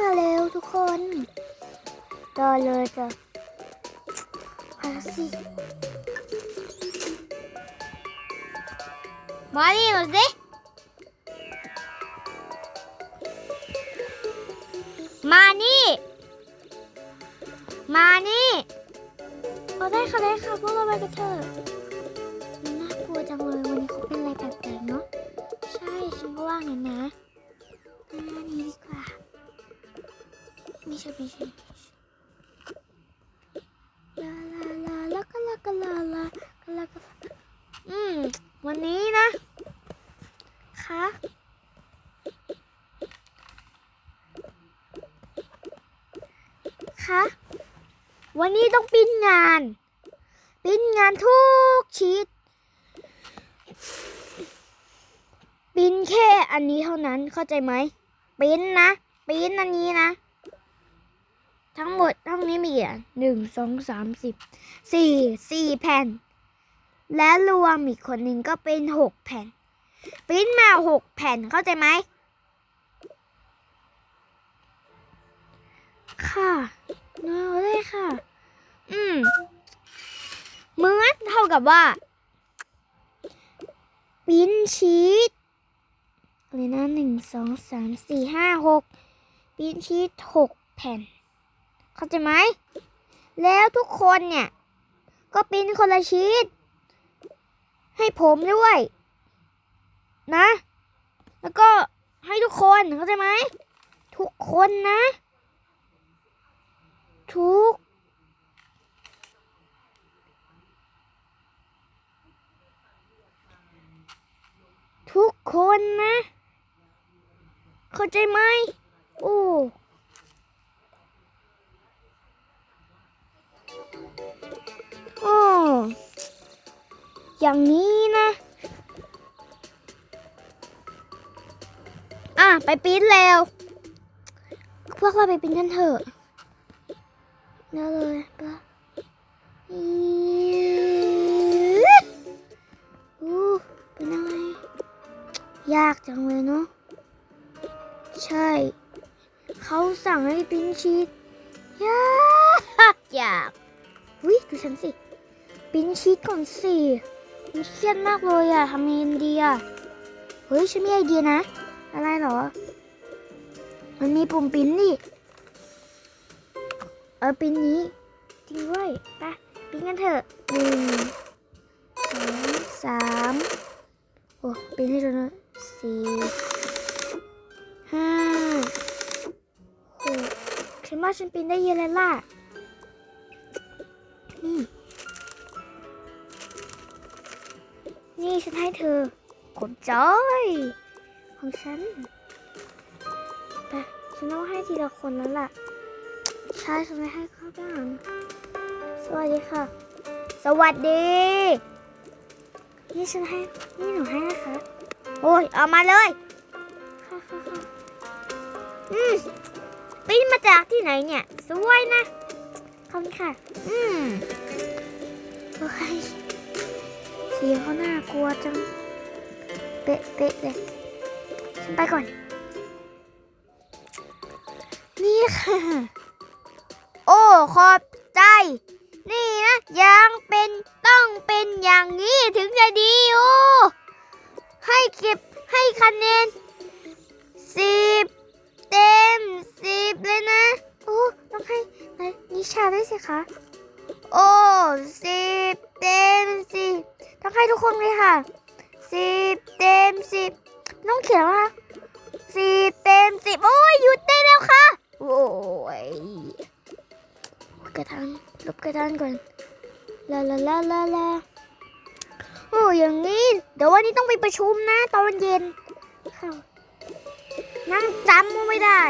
มาเร็วทุกคนรอเลยจ้ะมาสิมานี่มาสิมานี่ มานี่เอาได้ค่ะได้ค่ะพวกเราไปกันเถอะมันน่ากลัวจังเลยวันนี้เขาเป็นอะไรแปลกๆเนาะใช่ฉันก็ว่างั้นนะ ไม่ใช่ไม่ใช่ลาลาลาลากลากลาลากลากอืม วันนี้นะคะคะวันนี้ต้องปิ้นงาน ปิ้นงานทุกชีตปิ้นแค่อันนี้เท่านั้นเข้าใจไหมปิ้นนะปิ้นอันนี้นะ ทั้งหมดทั้งนี้มีอะหนึ่งสองสามสิบสี่สี่แผ่น และรวมอีกคนหนึ่งก็เป็นหกแผ่นปริ้นมาหกแผ่นเข้าใจไหมค่ะเอาเลยค่ะ อืมเหมือนเท่ากับว่าปิ้นชีตอะไรนะหนึ่งสองสามสี่ห้าหกปิ้นชีตหกแผ่น เข้าใจไหม แล้วทุกคนเนี่ย ก็ปิ้นคนละชีตให้ผมด้วย นะ แล้วก็ให้ทุกคนเข้าใจไหม ทุกคนนะ ทุก ทุกคนนะ เข้าใจไหม โอ้ โอ้อย่างนี้นะ อะ ไปปริ้นแล้ว พวกเราไปปริ้นกันเถอะแล้วเลยปะอู้เป็นอะไรยากจังเลยเนาะ ใช่ เขาสั่งให้ปิ้นชีตยาก ยากวิดูฉันสิ ปิ้นชีตก่อนสิมันเครียดมากเลยอะทำยังไงดีอะเฮ้ยฉันมีไอเดียนะ อะไรเหรอ มันมีปุ่มปิ้นนี่เออปิ้นนี้ จริงด้วยไปปิ้นกันเถอะหนึ่งสองสามโอ้ปิ้นให้ดูน่อยสี่ห้าหกฉันว่าฉันปิ้นได้เยอะแล้วล่ะนี่ นี่ฉันให้เธอกดจอย ของฉันไปฉันต้องให้ทีละคนแล้วล่ะใช่ฉันไม่ให้เขาบ้างสวัสดีค่ะ สวัสดี นี่ฉันให้ นี่หนูให้นะคะ โอ้ยเอามาเลยค่ะค่ะค่ะอืมปิ้นมาจากที่ไหนเนี่ย สวยนะ ขอบคุณค่ะ อืมโอ้ย สียงเขาน่ากลัวจังเป๊ะเป๊ะเลยฉันไปก่อน นี่ค่ะ โอ้ ขอบใจ นี่นะยังเป็นต้องเป็นอย่างนี้ถึงจะดีโอ้ให้เก็บให้คะแนนสิบเต็มสิบเลยนะ โอ้ ต้องให้นนิชาด้วยสิคะ โอ้สิบเต็มสิบ ต้องให้ทุกคนเลยค่ะสิบเต็มสิบต้องเขียนว่าสิบเต็มสิบโอ้ยหยุดได้แล้วค่ะ โอ้ยกระดานลบกระดานก่อนลาลาลาลาลาโอ้อย่างนี้ เดี๋ยววันนี้ต้องไปประชุมนะ ตอนเย็นค่ะนั่งจำไม่ได้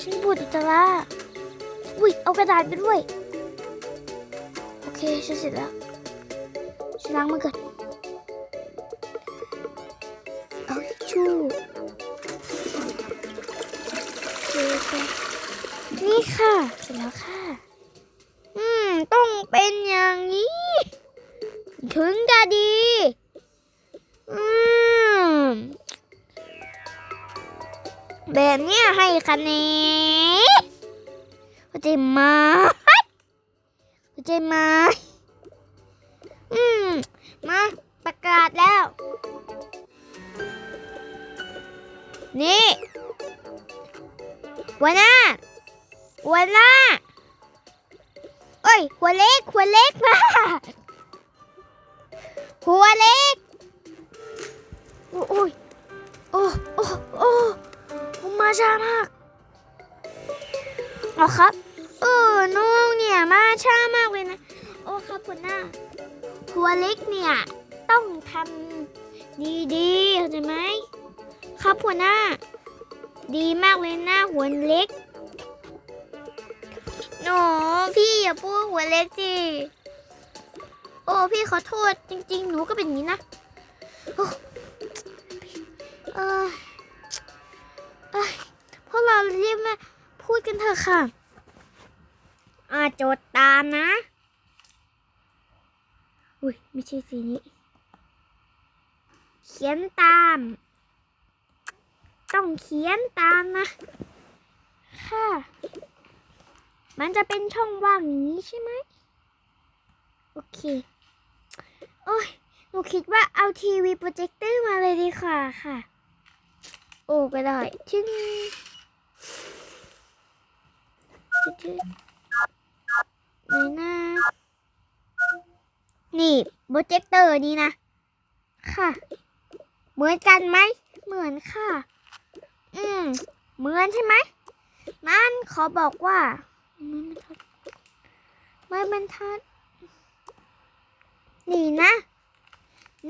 ฉันปวดอุจจาระอุ้ยเอากระดาษไปด้วย โอเค ฉันเสร็จแล้ว ฉันล้างมือก่อนเอาทิชชู่โอเคค่ะนี่ค่ะ เสร็จแล้วค่ะ อืม ต้องเป็นอย่างนี้ ถึงจะดี อืม แบบเนี้ยให้คะแนนเข้าใจไหมเข้าใจไหมอืม มาประกาศแล้ว นี่หัวหน้าหัวหน้าเอ้ยหัวเล็กหัวเล็กมาหัวเล็กโอ้ยโอ้โอ้โอ้ผมมาช้ามากอ๋อครับเออน้องเนี่ยมาช้ามากเลยนะโอ้ครับหัวหน้า หัวเล็กเนี่ย ต้องทำดีๆเข้าใจไหมครับหัวหน้า ดีมากเลยหน้าหัวเล็กโอ้พี่อย่าพูดหัวเล็กสิโอ้พี่ขอโทษจริง ๆ หนูก็เป็นอย่างนี้นะโอ้เออพวกเราเรียกมาพูดกันเถอะค่ะ อ่าจทย์ตามนะ อุ้ยไม่ใช่สีนี้ เขียนตาม ต้องเขียนตามนะ ค่ะ มันจะเป็นช่องว่างอย่างนี้ใช่ไหม โอเค โอ้ย หนูคิดว่าเอาทีวีโปรเจคเตอร์มาเลยดีกว่าค่ะ โอ้ก็ได้ชึ้งชึ้งไหนนะ นี่โปรเจคเตอร์นี้นะ ค่ะ เหมือนกันไหม เหมือนค่ะ อืม เหมือนใช่ไหมนั่นขอบอกว่าไม่บรรทัดไม่บรรทัด นี่นะ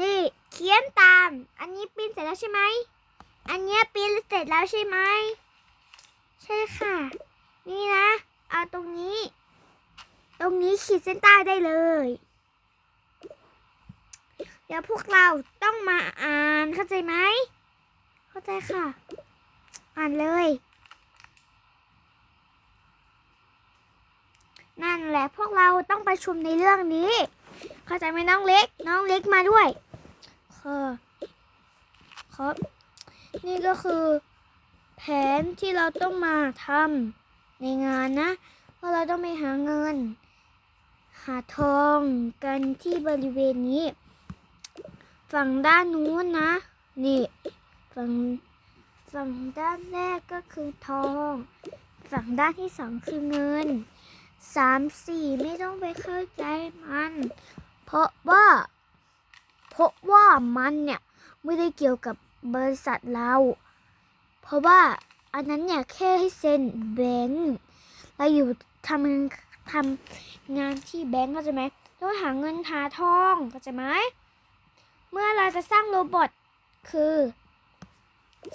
นี่เขียนตาม อันนี้ปิ้นเสร็จแล้วใช่ไหม อันนี้ปิ้นเสร็จแล้วใช่ไหม ใช่ค่ะ นี่นะ เอาตรงนี้ ตรงนี้ขีดเส้นใต้ได้เลย เดี๋ยวพวกเราต้องมาอ่านเข้าใจไหม เข้าใจค่ะ อ่านเลย นั่นแหละพวกเราต้องประชุมในเรื่องนี้ เข้าใจไหมน้องเล็ก น้องเล็กมาด้วยค่ะครับ นี่ก็คือแผนที่เราต้องมาทำในงานนะ เพราะเราต้องไปหาเงิน หาทองกันที่บริเวณนี้ ฝั่งด้านนู้นนะ นี่ ฝั่งฝั่งด้านแรกก็คือทอง ฝั่งด้านที่สองคือเงินสามสี่ไม่ต้องไปเข้าใจมัน เพราะว่าเพราะว่ามันเนี่ยไม่ได้เกี่ยวกับบริษัทเรา เพราะว่าอันนั้นเนี่ยแค่ให้เซ็นแบงค์เราอยู่ทำงานทำงานที่แบงค์เข้าใจไหมต้องหาเงินหาทองเข้าใจไหม เมื่อเราจะสร้างโรบอทคือ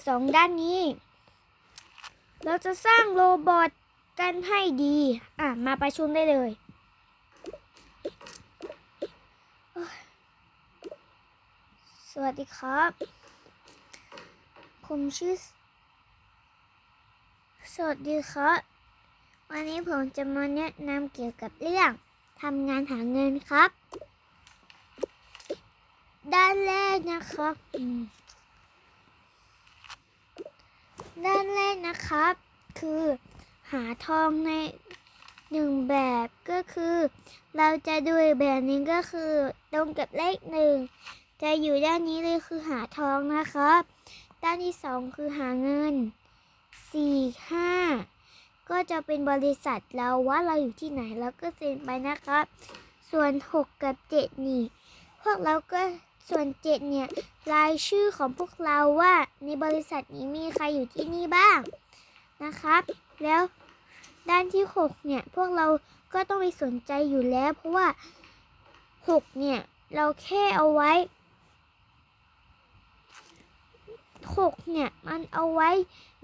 สองด้านนี้ เราจะสร้างโรบอทกันให้ดี อะ มาประชุมได้เลยโอ้ยสวัสดีครับ ผมชื่อ สวัสดีครับ วันนี้ผมจะมาแนะนำเกี่ยวกับเรื่องทำงานหาเงินครับ ด้านแรกนะครับอืมด้านแรกนะครับ คือหาทองในหนึ่งแบบก็คือ เราจะดูแบบนี้ก็คือตรงกับเลขหนึ่งจะอยู่ด้านนี้เลยคือหาทองนะครับ ด้านที่สองคือหาเงินสี่ห้าก็จะเป็นบริษัทเราว่าเราอยู่ที่ไหนเราก็เซ็นไปนะครับ ส่วนหกกับเจ็ดนี่ พวกเราก็ ส่วนเจ็ดเนี่ยรายชื่อของพวกเราว่าในบริษัทนี้มีใครอยู่ที่นี่บ้างนะครับ แล้วด้านที่หกเนี่ยพวกเราก็ต้องไปสนใจอยู่แล้ว เพราะว่าหกเนี่ยเราแค่เอาไว้หกเนี่ยมันเอาไว้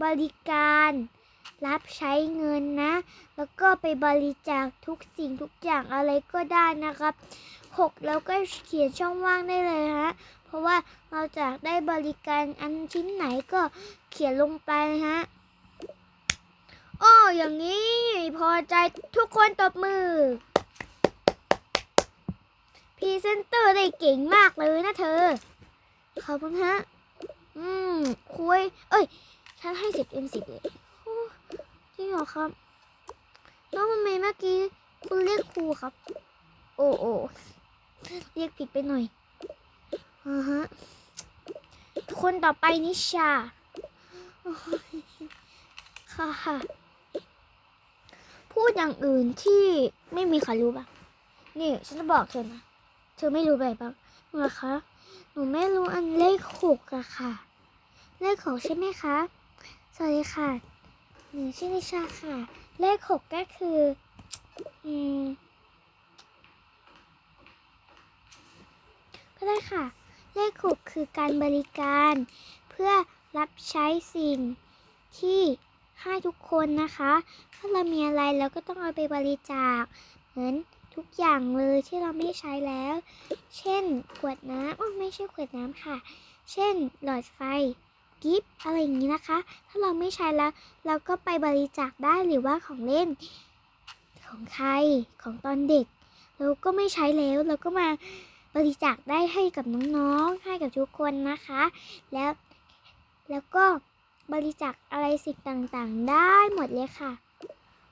บริการรับใช้เงินนะ แล้วก็ไปบริจาคทุกสิ่งทุกอย่างอะไรก็ได้นะครับ หกแล้วก็เขียนช่องว่างได้เลยฮะ เพราะว่าเราจะได้บริการอันชิ้นไหนก็เขียนลงไปฮะอ้ออย่างนี้พอใจทุกคนตบมือพรีเซนเตอร์ได้เก่งมากเลยนะเธอ ขอบคุณฮะ อืม คุย เอ้ย ฉันให้สิบเต็มสิบเลยโอ้จริงเหรอครับน้องทำไมเมื่อกี้คุณเรียกครูครับ โอ้โอ้ เรียกผิดไปหน่อยอ่าฮะคนต่อไปนิชาค่ะค่ะ พูดอย่างอื่นที่ไม่มีใครรู้บ้างนี่ ฉันจะบอกเธอนะ เธอไม่รู้อะไรบ้างเหรอคะ หนูไม่รู้อันเลขหกอะค่ะ เลขหกใช่ไหมคะ สวัสดีค่ะ หนูชื่อนิชาค่ะ เลขหกก็คือ อืม ก็ได้ค่ะ เลขหกคือการบริการ เพื่อรับใช้สิ่งที่ให้ทุกคนนะคะ ถ้าเรามีอะไรเราก็ต้องเอาไปบริจาค เหมือนทุกอย่างเลยที่เราไม่ใช้แล้ว เช่น ขวดน้ำอ๋อไม่ใช่ขวดน้ำค่ะ เช่น หลอดไฟกิฟอะไรอย่างนี้นะคะ ถ้าเราไม่ใช้แล้ว เราก็ไปบริจาคได้หรือว่าของเล่น ของใครของตอนเด็ก เราก็ไม่ใช้แล้วเราก็มา บริจาคได้ให้กับน้องๆ ให้กับทุกคนนะคะ แล้วแล้วก็บริจาคอะไรสิ่งต่างๆ ได้หมดเลยค่ะ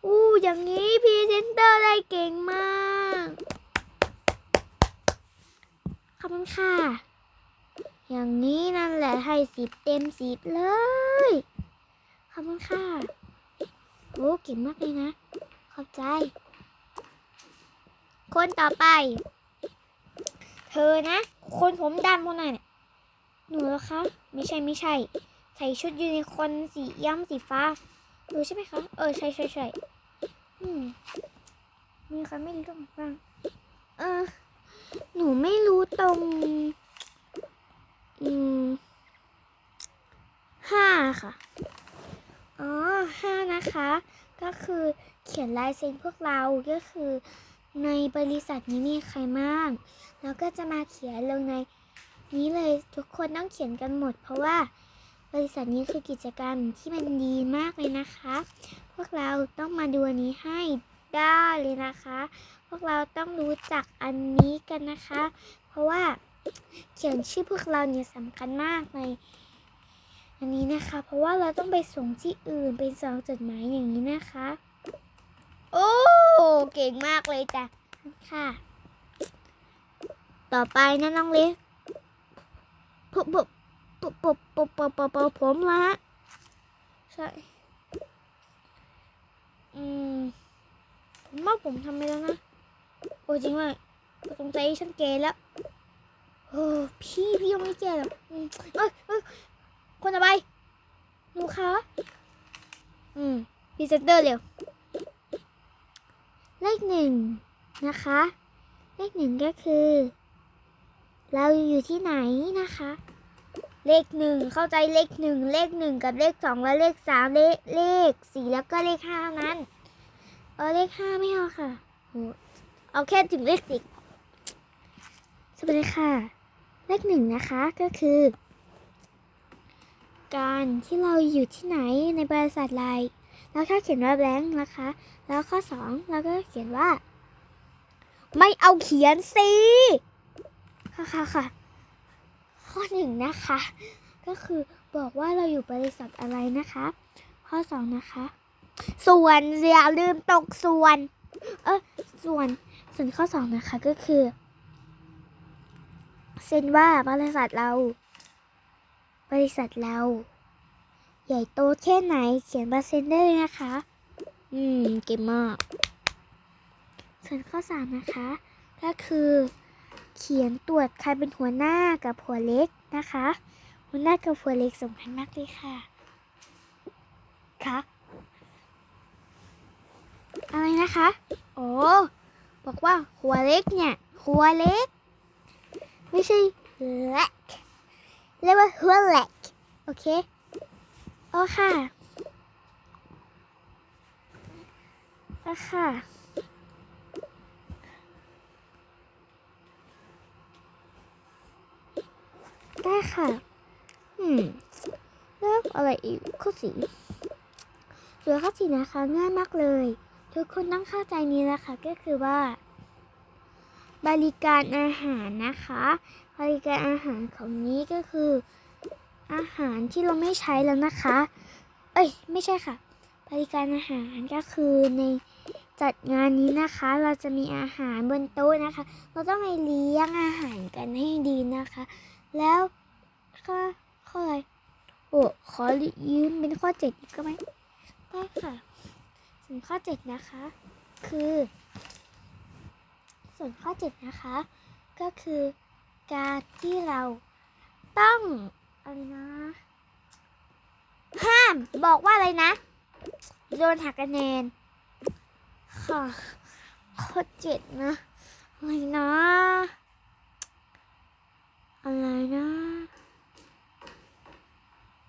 อู้ อย่างนี้พรีเซนเตอร์ได้เก่งมาก ขอบคุณค่ะ อย่างนี้นั่นแหละให้สิบเต็มสิบเลย ขอบคุณค่ะ โอ้เก่งมากเลยนะ ขอบใจ คนต่อไป เธอนะ คนผมดำคนไหนเนี่ยหนูเหรอคะ ไม่ใช่ไม่ใช่ ใส่ชุดยูนิคอร์นสีย้ำสีฟ้าหนูใช่ไหมคะ เออใช่ใช่ใช่มมีใครไม่รู้บ้าง เออ หนูไม่รู้ตรง อืมห้าค่ะ อ๋อห้านะคะ ก็คือเขียนลายเซ็นพวกเราก็คือ ในบริษัทนี้มีใครบ้างแล้วก็จะมาเขียนลงในนี้เลยทุกคนต้องเขียนกันหมด เพราะว่าบริษัทนี้คือกิจกรรมที่มันดีมากเลยนะคะ พวกเราต้องมาดูอันนี้ให้ได้เลยนะคะ พวกเราต้องรู้จักอันนี้กันนะคะ เพราะว่าเขียนชื่อพวกเราเนี่ยสำคัญมากในอันนี้นะคะ เพราะว่าเราต้องไปส่งที่อื่นเป็นซองจดหมายอย่างนี้นะคะ โอ้เก่งมากเลยจ้ะค่ะ ต่อไปนะน้องเล็กปุ๊บปุ๊บปุ๊บปบปบปบปบผมละใช่อืมผมว่าผมทำไปแล้วนะโอ้จริงว่าสงสัยฉันแก่แล้วโอ้พี่พี่ยังไม่แก่หรอกเอ้ยเอ้ยคนต่อไปหนูคะอืมพรีเซนเตอร์เร็ว เลขหนึ่งนะคะ เลขหนึ่งก็คือ เราอยู่ที่ไหนนะคะ เลขหนึ่งเข้าใจเลขหนึ่งเลขหนึ่งกับเลขสองและเลขสามเลขเลขสี่แล้วก็เลขห้านั้นเออเลขห้าไม่เอาค่ะเอาแค่ถึงเลขสิบสวัสดีค่ะ เลขหนึ่งนะคะก็คือ การที่เราอยู่ที่ไหนในบริษัทอะไร แล้วถ้าเขียนว่าแบงค์นะคะ แล้วข้อสองเราก็เขียนว่า ไม่เอาเขียนสิค่ะค่ะค่ะ ข้อหนึ่งนะคะ ก็คือบอกว่าเราอยู่บริษัทอะไรนะคะ ข้อสองนะคะ ส่วนอย่าลืมตกส่วน เออส่วนส่วนข้อสองนะคะก็คือเซ็นว่าบริษัทเรา บริษัทเรา ใหญ่โตแค่ไหนเขียนมาเซ็นได้เลยนะคะ อืม เก่งมาก ส่วนข้อสามนะคะ ก็คือ เขียนตรวจใครเป็นหัวหน้ากับหัวเล็กนะคะ หัวหน้ากับหัวเล็กสำคัญมากเลยค่ะค่ะอะไรนะคะ โอ้บอกว่าหัวเล็กเนี่ยหัวเล็ก ไม่ใช่เล็กเรียกว่าหัวเล็กโอเค โอ้ค่ะโอ้ค่ะได้ค่ะ อืมแล้วอะไรอีกข้อสีส่วนข้อสีนะคะง่ายมากเลย ทุกคนต้องเข้าใจนี้นะคะก็คือว่า บริการอาหารนะคะ บริการอาหารของนี้ก็คือ อาหารที่เราไม่ใช้แล้วนะคะ เอ้ย ไม่ใช่ค่ะ บริการอาหารก็คือในจัดงานนี้นะคะ เราจะมีอาหารบนโต๊ะนะคะ เราต้องไปเลี้ยงอาหารกันให้ดีนะคะ แล้วข้อข้ออะไรโอ้ขอยืมเป็นข้อเจ็ดอีกก็ไหมได้ค่ะส่วนข้อเจ็ดนะคะ คือ ส่วนข้อเจ็ดนะคะ ก็คือการที่เราต้อง อะไรนะ ห้ามบอกว่าอะไรนะ โดนหักคะแนน ค่ะข้อเจ็ดนะอะไรนะ อะไรนะ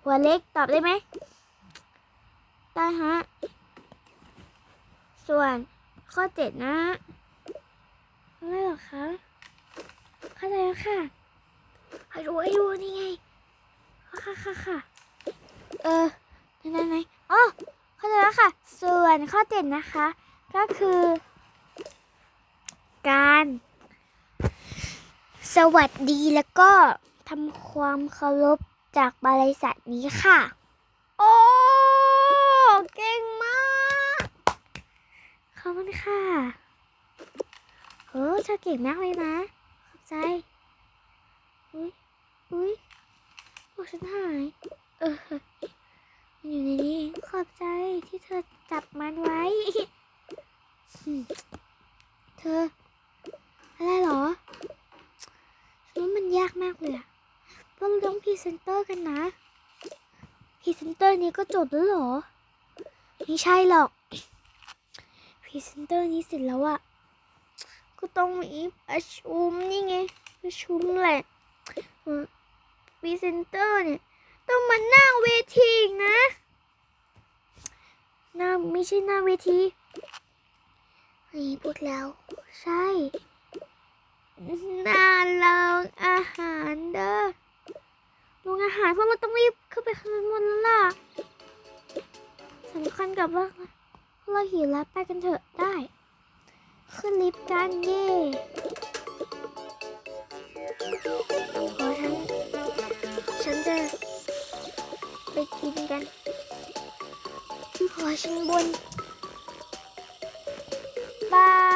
หัวเล็กตอบได้ไหมได้ฮะ ส่วนข้อเจ็ดนะอะไรเหรอคะเข้าใจแล้วค่ะให้ดูให้ดูนี่ไง ค่ะค่ะ เออไหนไหนๆอ๋อเข้าใจแล้วค่ะ ส่วนข้อเจ็ดนะคะ ก็คือ การ สวัสดีแล้วก็ทำความเคารพจากบริษัทนี้ค่ะ โอ้เก่งมาก ขอบคุณค่ะเฮ้เธอเก่งมากเลยนะ ขอบใจ อุ้ยอุ้ย โอ้ฉันหาย เออมันอยู่ในนี้ขอบใจที่เธอจับมันไว้ เธอ อะไรหรอฉันว่ามันยากมากเลยอะเพราะเราต้องพรีเซนเตอร์กันนะพรีเซนเตอร์นี้ก็จบแล้วหรอ ไม่ใช่หรอกพรีเซนเตอร์นี้เสร็จแล้วอะก็ต้องมีประชุมนี่ไงประชุมแหละ รีเซนเตอร์เนี่ย ต้องมาหน้าเวทีนะหน้าไม่ใช่หน้าเวทีนี่พูดแล้ว ใช่หน้าโรงอาหารเด้อโรงอาหารพวกเราต้องรีบขึ้นไปข้างบนแล้วล่ะสำคัญกับว่าเราหิวแล้วไปกันเถอะได้ ขึ้นลิฟต์กันเย่ ไปกินกันขอชิงบนบาย